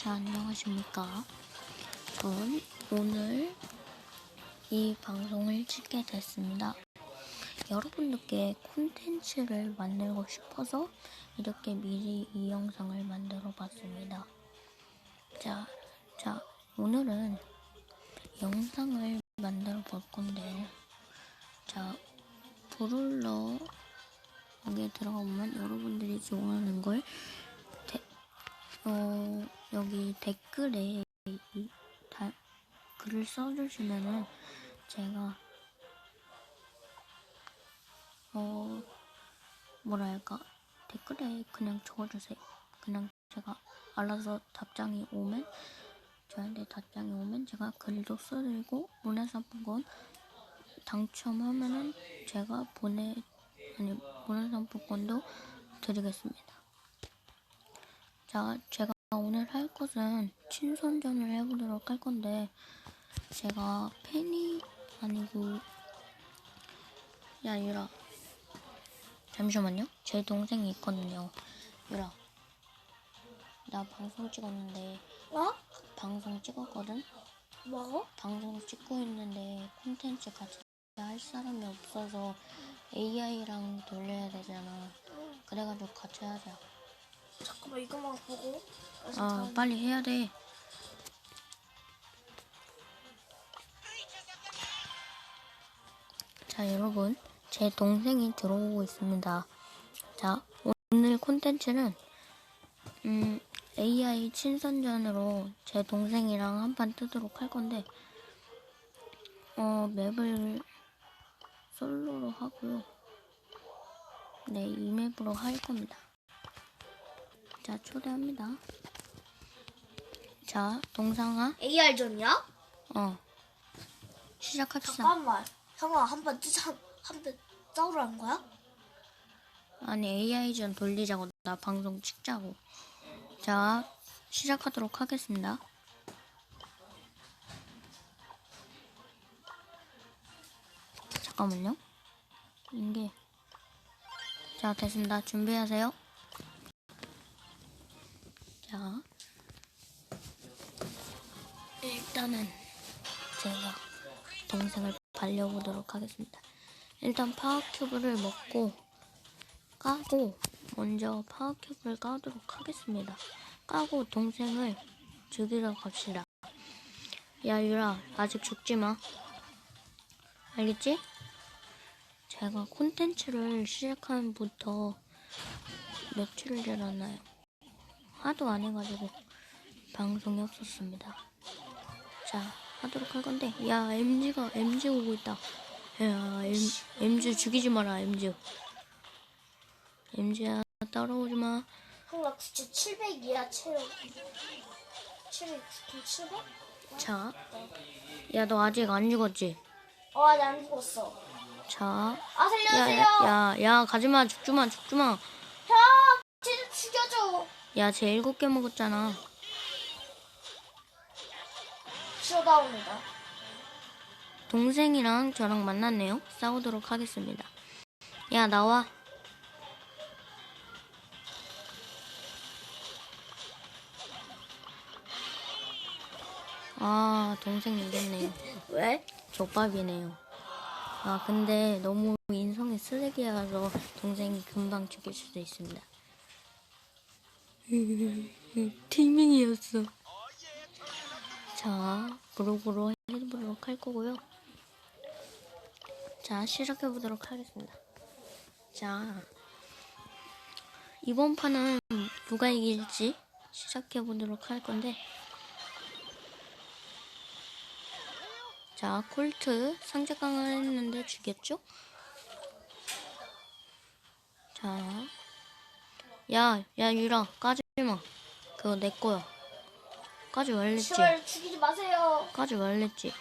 자, 안녕하십니까. 전 오늘 이 방송을 찍게 됐습니다. 여러분들께 콘텐츠를 만들고 싶어서 이렇게 미리 이 영상을 만들어 봤습니다. 자, 자, 오늘은 영상을 만들어 볼 건데요. 자, 브롤러 여기에 들어가 보면 여러분들이 좋아하는 걸 데- 어, 여기 댓글에 이, 다, 글을 써주시면은 제가 어 뭐랄까 댓글에 그냥 적어주세요. 그냥 제가 알아서 답장이 오면 저한테 답장이 오면 제가 글도 써드리고 문화상품권 당첨하면은 제가 보내 아니 문화상품권도 드리겠습니다. 자, 제가 오늘 할 것은 친선전을 해보도록 할 건데 제가 팬이 아니고 야 유라 잠시만요. 제 동생이 있거든요. 유라 나 방송 찍었는데 어? 방송 찍었거든. 뭐? 방송 찍고 있는데 콘텐츠 같이 할 사람이 없어서 AI랑 돌려야 되잖아. 그래가지고 같이 하자. 잠깐만 이것만 보고 아 빨리 해야 돼. 자 여러분 제 동생이 들어오고 있습니다. 자 오늘 콘텐츠는 음, AI 친선전으로 제 동생이랑 한 판 뜨도록 할 건데 어 맵을 솔로로 하고요. 네 이 맵으로 할 겁니다. 자 초대합니다. 자 동상아 AR전이야? 어 시작합시다. 잠깐만 형아 한번 뜨자 한번 싸우라는 거야? 아니 AI전 돌리자고 나 방송 찍자고. 자 시작하도록 하겠습니다. 잠깐만요. 이게 자 됐습니다. 준비하세요. 자 일단은 제가 동생을 발려보도록 하겠습니다. 일단 파워큐브를 먹고 까고 먼저 파워큐브를 까도록 하겠습니다. 까고 동생을 죽이러 갑시다. 야 유라 아직 죽지 마. 알겠지? 제가 콘텐츠를 시작한부터 며칠을 지났나요? 하도 안 해가지고 방송이 없었습니다. 자 하도록 할 건데 야 MG가 MG 오고 있다. 야 M, MG 죽이지 마라 MG. MG야 따라오지 마. 형나 9700이야 체력 700 700? 자, 야 너 아직 안 죽었지? 어 아직 안 죽었어 자, 아 살려주세요 야, 야, 야, 가지마, 죽지마, 죽지마. 야, 쟤 일곱 개 먹었잖아. 쇼다운이다 동생이랑 저랑 만났네요. 싸우도록 하겠습니다. 야, 나와. 아, 동생 이겼네요. 왜? 족밥이네요. 아, 근데 너무 인성이 쓰레기여서 동생이 금방 죽일 수도 있습니다. 티밍이었어. 자, 그로그로 해보도록 할 거고요. 자, 시작해보도록 하겠습니다. 자, 이번 판은 누가 이길지 시작해보도록 할 건데, 자, 콜트 상자 강화했는데 죽였죠? 자, 야, 야, 유라, 까 지 마. 그거 내 거야. 까지 말랬지? 제발 죽이지 마세요 까지 말랬지?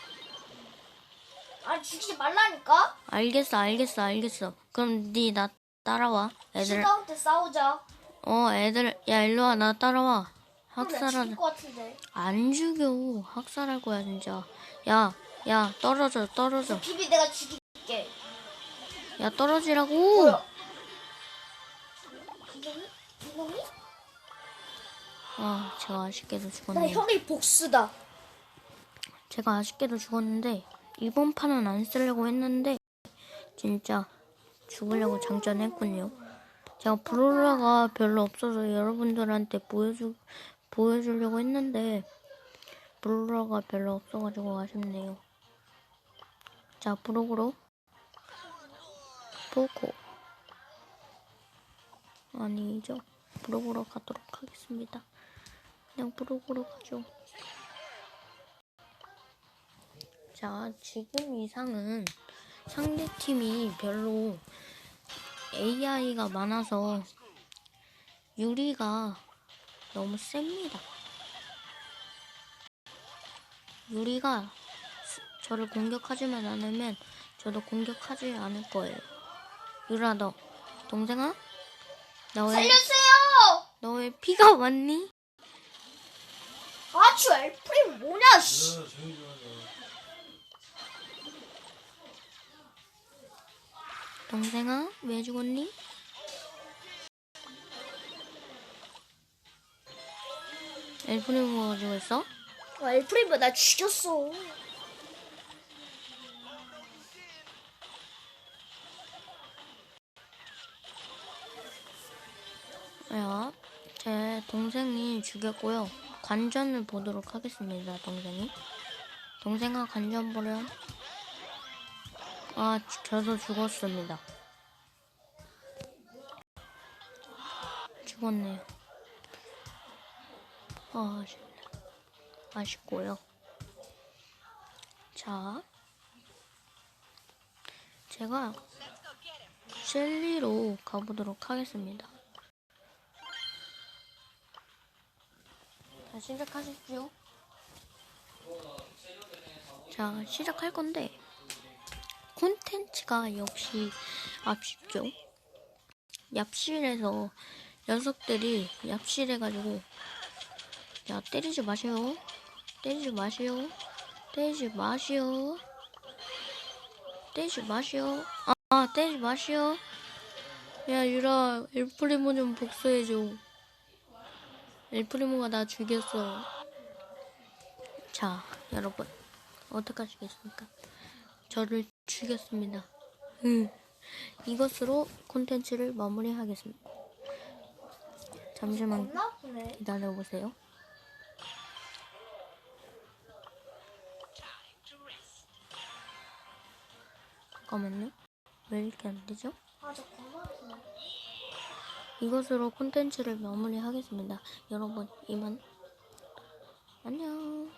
아 죽이지 말라니까 알겠어, 알겠어, 알겠어. 그럼 니 나 따라와. 애들, 쇼다운 때 싸우자 어, 애들, 야, 일로 와, 나 따라와. 그럼 나 학살하자. 죽일 것 같은데 안 죽여. 학살할 거야, 진짜. 야, 야, 떨어져, 떨어져. 비비 내가 죽일게 야, 떨어지라고. 뭐야? 이놈이? 이놈이? 아, 제가 아쉽게도 나 죽었네요. 형이 복수다. 제가 아쉽게도 죽었는데 이번 판은 안 쓰려고 했는데 진짜 죽으려고 장전했군요. 제가 브롤러가 별로 없어서 여러분들한테 보여주 보여주려고 했는데 브롤러가 별로 없어가지고 아쉽네요. 자, 브록으로 보고 아니죠. 브록으로 가도록 하겠습니다. 그냥 브록으로 가죠. 자, 지금 이상은 상대 팀이 별로 AI가 많아서 유리가 너무 셉니다. 유리가 스- 저를 공격하지만 않으면 저도 공격하지 않을 거예요. 유라 너 동생아? 너 왜, 살려주세요. 너왜 피가 왔니? 아주 엘프림 뭐냐 씨. 동생아 왜 죽었니? 엘프님 뭐 가지고 있어? 아, 엘프림 나 죽였어. 야, 제 동생이 죽였고요. 관전을 보도록 하겠습니다, 동생이. 동생아, 관전 보렴. 아, 주- 저도 죽었습니다. 죽었네요. 아, 아쉽네. 아쉽고요. 자, 제가 셀리로 가보도록 하겠습니다. 자, 시작하십시오. 자, 시작할 건데, 콘텐츠가 역시 아쉽죠? 얍실에서 녀석들이 얍실해가지고, 야, 때리지 마세요. 때리지 마세요. 때리지 마세요. 때리지 마세요. 아, 아, 때리지 마세요. 야, 유라, 엘프리모 좀 복수해줘. 엘프리모가 나 죽였어. 자, 여러분. 어떡하시겠습니까? 저를 죽였습니다. 음, 이것으로 콘텐츠를 마무리하겠습니다. 잠시만. 기다려보세요. 잠깐만요. 왜 이렇게 안 되죠? 아프네. 이것으로 콘텐츠를 마무리하겠습니다. 여러분, 이만 안녕.